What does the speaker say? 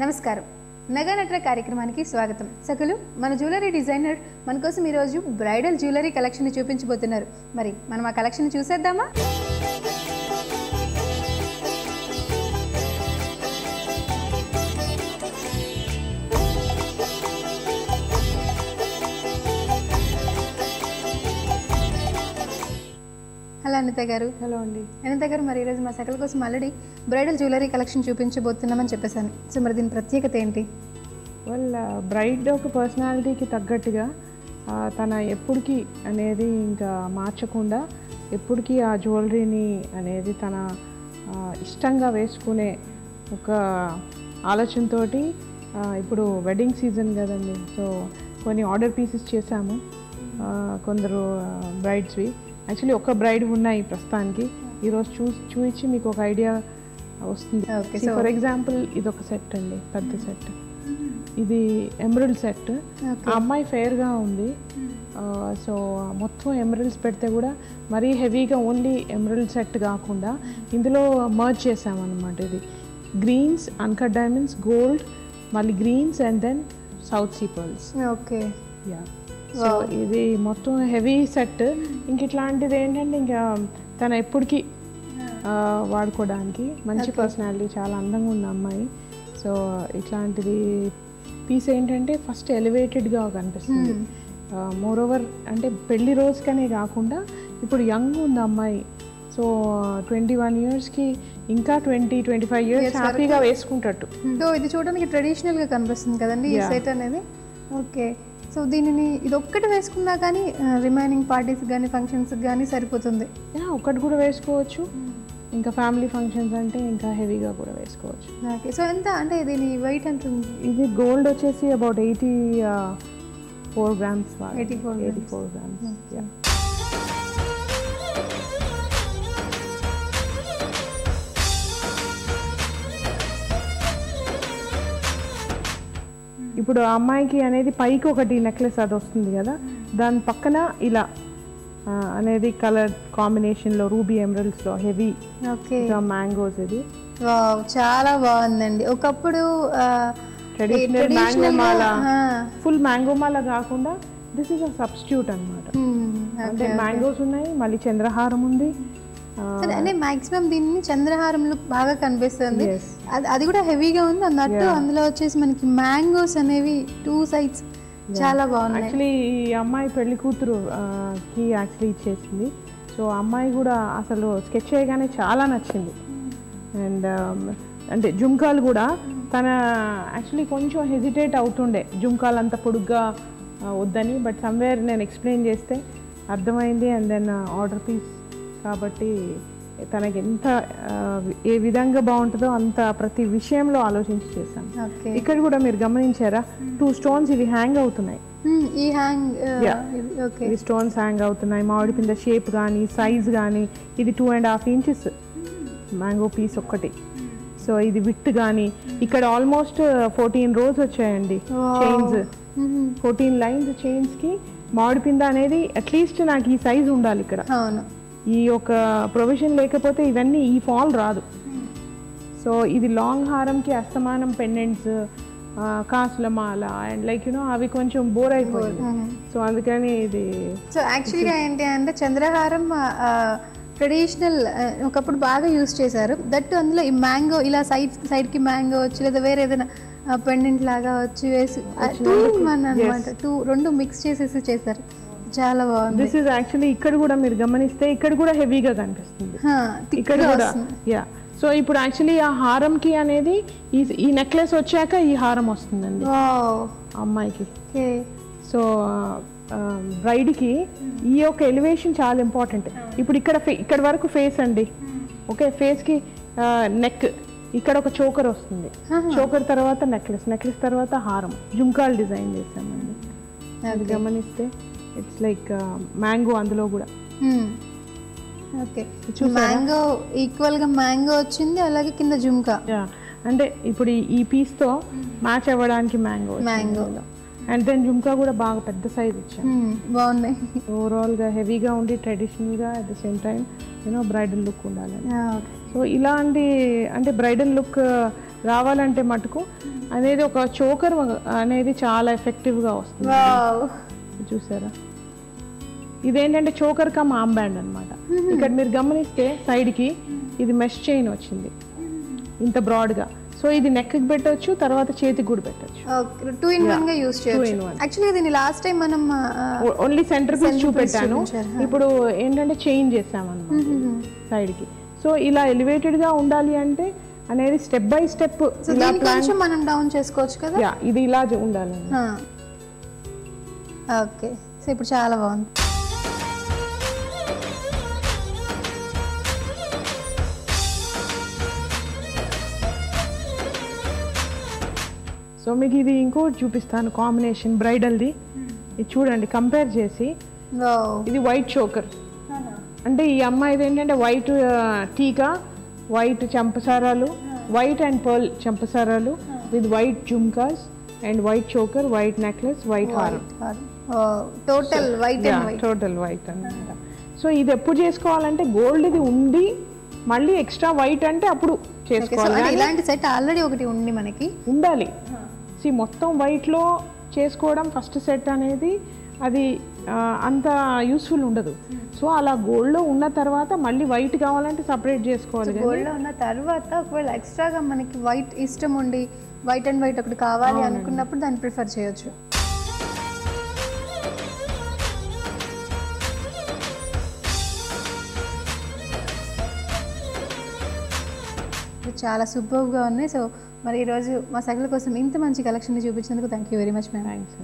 నమస్కారం. నగానట్ర కార్యక్రమానికి స్వాగతం. సకులు మన జ్యువెలరీ డిజైనర్ మన కోసం ఈరోజు బ్రైడల్ జ్యువెలరీ కలెక్షన్ చూపించబోతున్నారు. మరి మనం ఆ కలెక్షన్ చూసేద్దామా? అనిత గారు. హలో అండి. అనిత గారు మరి ఈరోజు మా సకల కోసం ఆల్రెడీ బ్రైడల్ జ్యువెలరీ కలెక్షన్ చూపించబోతున్నామని చెప్పేశాను. సో మరి దీని ప్రత్యేకత ఏంటి? వాళ్ళ బ్రైడ్ uh, ఒక పర్సనాలిటీకి తగ్గట్టుగా తన ఎప్పటికీ అనేది ఇంకా మార్చకుండా ఎప్పటికీ ఆ జ్యువెలరీని అనేది తన ఇష్టంగా వేసుకునే ఒక ఆలోచనతోటి ఇప్పుడు వెడ్డింగ్ సీజన్ కదండి. సో కొన్ని ఆర్డర్ పీసెస్ చేశాము. కొందరు బ్రైడ్స్వి యాక్చువల్లీ ఒక బ్రైడ్ ఉన్నాయి ప్రస్తుతానికి. ఈరోజు చూ చూపించి మీకు ఒక ఐడియా వస్తుంది. ఫర్ ఎగ్జాంపుల్ ఇది ఒక సెట్ అండి పెద్ద సెట్ ఇది ఎమరల్డ్ సెట్ ఆ అమ్మాయి ఫెయిర్గా ఉంది. సో మొత్తం ఎమరల్డ్స్ పెడితే కూడా మరీ హెవీగా ఓన్లీ ఎమరల్డ్ సెట్ కాకుండా ఇందులో మర్జ్ చేసామన్నమాట ఇది. గ్రీన్స్ అన్కట్ డైమండ్స్ గోల్డ్ మళ్ళీ greens and then South Sea pearls okay yeah so ఇది మొత్తం హెవీ సెట్ ఇంక ఇట్లాంటిది ఏంటంటే ఇంకా తను ఎప్పటికీ వాడుకోవడానికి మంచి పర్సనాలిటీ చాలా అందంగా ఉన్న అమ్మాయి. సో ఇట్లాంటిది పీస్ ఏంటంటే ఫస్ట్ ఎలివేటెడ్గా కనిపిస్తుంది. మోర్ ఓవర్ అంటే పెళ్ళి రోజుకనే కాకుండా ఇప్పుడు యంగ్ ఉంది అమ్మాయి. సో ట్వంటీ వన్ ఇయర్స్కి ఇంకా ట్వంటీ ట్వంటీ ఫైవ్ ఇయర్స్ హ్యాపీగా వేసుకుంటట్టు. సో ఇది చూడడానికి ట్రెడిషనల్గా కనిపిస్తుంది కదండి ఈ సెట్ అనేది? ఓకే సో దీనిని ఇది ఒక్కటి వేసుకున్నా కానీ రిమైనింగ్ పార్టీస్ కానీ ఫంక్షన్స్ కానీ సరిపోతుంది. ఒకటి కూడా వేసుకోవచ్చు. ఇంకా ఫ్యామిలీ ఫంక్షన్స్ అంటే ఇంకా హెవీగా కూడా వేసుకోవచ్చు. ఓకే సో ఎంత అంటే దీని వెయిట్ ఎంత ఉంది? ఇది గోల్డ్ వచ్చేసి about eighty four grams 84 eighty four grams ఇప్పుడు ఆ అమ్మాయికి అనేది పైకి ఒకటి నెక్లెస్ అది వస్తుంది కదా. దాని పక్కన ఇలా అనేది కలర్ కాంబినేషన్లో రూబీ ఎమరల్స్లో హెవీ ఓకే మ్యాంగోస్ ఇది. చాలా బాగుందండి. ఒకప్పుడు ట్రెడిషనల్ మ్యాంగో మాల ఫుల్ మ్యాంగో మాల కాకుండా దిస్ ఇస్ అ సబ్స్టిట్యూట్ అనమాట అంటే మ్యాంగోస్ ఉన్నాయి మళ్ళీ చంద్రహారం ఉంది అదే అంటే మాక్సిమం దీన్ని చంద్రహారం లుక్ బాగా కనిపిస్తుంది. అది అది కూడా హెవీగా ఉంది. అన్నట్టు అందులో వచ్చేసి మనకి మ్యాంగోస్ అనేవి టూ సైడ్స్ చాలా బాగున్నాయి. యాక్చువల్లీ ఈ అమ్మాయి పెళ్ళి కూతురు కి యాక్చువల్లీ ఇచ్చేసింది. సో అమ్మాయి కూడా అసలు స్కెచ్ చేయగానే చాలా నచ్చింది. అండ్ అంటే జుంకాలు కూడా తన యాక్చువల్లీ కొంచెం హెజిటేట్ అవుతుండే. జుంకాలు అంత పొడుగ్గా వద్దని బట్ సమ్వేర్ నేను ఎక్స్ప్లెయిన్ చేస్తే అర్థమైంది. అండ్ దెన్ ఆర్డర్ పీస్ కాబట్టి తనకి ఎంత ఏ విధంగా బాగుంటుందో అంత ప్రతి విషయంలో ఆలోచించి చేశాను. ఇక్కడ కూడా మీరు గమనించారా? టూ స్టోన్స్ ఇవి హ్యాంగ్ అవుతున్నాయి. ఈ హ్యాంగ్ ఇవి స్టోన్స్ హ్యాంగ్ అవుతున్నాయి. మామిడి పింద షేప్ కానీ సైజ్ కానీ ఇది two and half inches mango piece ఒక్కటి. సో ఇది విత్ కానీ ఇక్కడ ఆల్మోస్ట్ ఫోర్టీన్ రోస్ వచ్చాయండి. చైన్స్ ఫోర్టీన్ లైన్స్ చైన్స్కి మామిడి పింద అనేది అట్లీస్ట్ నాకు ఈ సైజ్ ఉండాలి ఇక్కడ. అవును. ఈ యొక్క ప్రొవిజన్ లేకపోతే ఇవన్నీ ఈ ఫాల్ రాదు. సో ఇది లాంగ్ హారంకి అస్తమానం పెండెంట్స్ కాసుల మాల అండ్ లైక్ యూనో అవి కొంచెం బోర్ అయిపోయింది సో అందుకని ఇది సో యాక్చువల్గా ఏంటి అంటే చంద్రహారం ట్రెడిషనల్ ఒకప్పుడు బాగా యూస్ చేశారు. దట్ అందులో ఈ మ్యాంగో ఇలా సైడ్ సైడ్కి మ్యాంగో వచ్చి లేదా వేరే ఏదైనా పెండెంట్ లాగా వచ్చి వేసి టూ వన్ అనమాట టూ రెండు మిక్స్ చేసేసి చేశారు. చాలా బాగుంది. దిస్ ఇస్ యాక్చువల్లీ ఇక్కడ కూడా మీరు గమనిస్తే ఇక్కడ కూడా హెవీగా కనిపిస్తుంది. ఇక్కడ కూడా. యా సో ఇప్పుడు యాక్చువల్లీ ఆ హారంకి అనేది ఈ ఈ నెక్లెస్ వచ్చాక ఈ హారం వస్తుందండి. అమ్మాయికి. సో బ్రైడ్కి ఈ యొక్క ఎలివేషన్ చాలా ఇంపార్టెంట్ ఇప్పుడు ఇక్కడ ఇక్కడ వరకు ఫేస్ అండి. ఓకే ఫేస్కి నెక్ ఇక్కడ ఒక చోకర్ వస్తుంది. చోకర్ తర్వాత నెక్లెస్ నెక్లెస్ తర్వాత హారం. జుంకాల్ డిజైన్ చేసామండి అది గమనిస్తే. ఇట్స్ లైక్ మ్యాంగో అందులో కూడా. ఓకే మ్యాంగో ఈక్వల్గా మ్యాంగో వచ్చింది అలాగే కింద జుంకా. అంటే ఇప్పుడు ఈ- ఈ పీస్తో మ్యాచ్ అవ్వడానికి mango Mango. And then jhumka కూడా బాగా పెద్ద సైజ్ ఇచ్చాను. బాగున్నాయి ఓవరాల్గా హెవీగా ఉండి ట్రెడిషనల్గా at the same time you know bridal look okay so ఇలాంటి అంటే బ్రైడల్ లుక్ రావాలంటే మటుకు అనేది ఒక చోకర్ అనేది చాలా ఎఫెక్టివ్గా వస్తుంది. వావ్ చూసారా? ఇదేంటంటే చోకర్ కమ్ ఆమ్ బ్యాండ్ అనమాట ఇక్కడ మీరు గమనిస్తే సైడ్కి ఇది మెష్ చైన్ వచ్చింది. ఇంత బ్రాడ్గా. సో ఇది నెక్కి పెట్టొచ్చు తర్వాత చేతికి కూడా పెట్టొచ్చు. టూ ఇన్ వన్గా యూస్ చేయొచ్చు. యాక్చువల్లీ దీన్ని లాస్ట్ టైం మనం ఓన్లీ సెంటర్ పీస్ చూపెట్టాను. ఇప్పుడు ఏంటంటే చేంజ్ చేసామన్నమాట. సైడ్కి. సో ఇలా ఎలివేటెడ్గా ఉండాలి అంటే అనేది స్టెప్ బై స్టెప్ కొంచెం మనం డౌన్ చేసుకోవచ్చు కదా? ఇది ఇలా ఉండాలండి ఓకే. సో ఇప్పుడు చాలా బాగుంది. సో మీకు ఇది ఇంకోటి చూపిస్తాను కాంబినేషన్ బ్రైడల్ది. ఇది చూడండి కంపేర్ చేసి. ఇది వైట్ చోకర్. అంటే ఈ అమ్మాయిది ఏంటంటే వైట్ టీకా వైట్ చంపసారాలు white and pearl చంపసారాలు with white jhumkas. And white choker white necklace white హారం టోటల్ వైట్ టోటల్ వైట్ అనమాట సో ఇది ఎప్పుడు చేసుకోవాలంటే గోల్డ్ ఇది ఉండి మళ్ళీ ఎక్స్ట్రా వైట్ అంటే అప్పుడు చేసుకోవాలి. ఇలాంటి సెట్ ఆల్రెడీ ఒకటి ఉంది మనకి. ఉండాలి. సి మొత్తం వైట్లో చేసుకోవడం ఫస్ట్ సెట్ అనేది అది అంత యూస్ఫుల్ ఉండదు. సో అలా గోల్డ్లో ఉన్న తర్వాత మళ్ళీ వైట్ కావాలంటే సపరేట్ చేసుకోవాలి కానీ గోల్డ్లో ఉన్న తర్వాత ఒకవేళ ఎక్స్ట్రాగా మనకి వైట్ ఇష్టం ఉండి వైట్ అండ్ వైట్ ఒకటి కావాలి అనుకున్నప్పుడు దాన్ని ప్రిఫర్ చేయొచ్చు. చాలా సూపర్గా ఉన్నాయి. సో మరి ఈరోజు మా సగల కోసం ఇంత మంచి collection చూపించినందుకు thank you very much ma'am. Thanks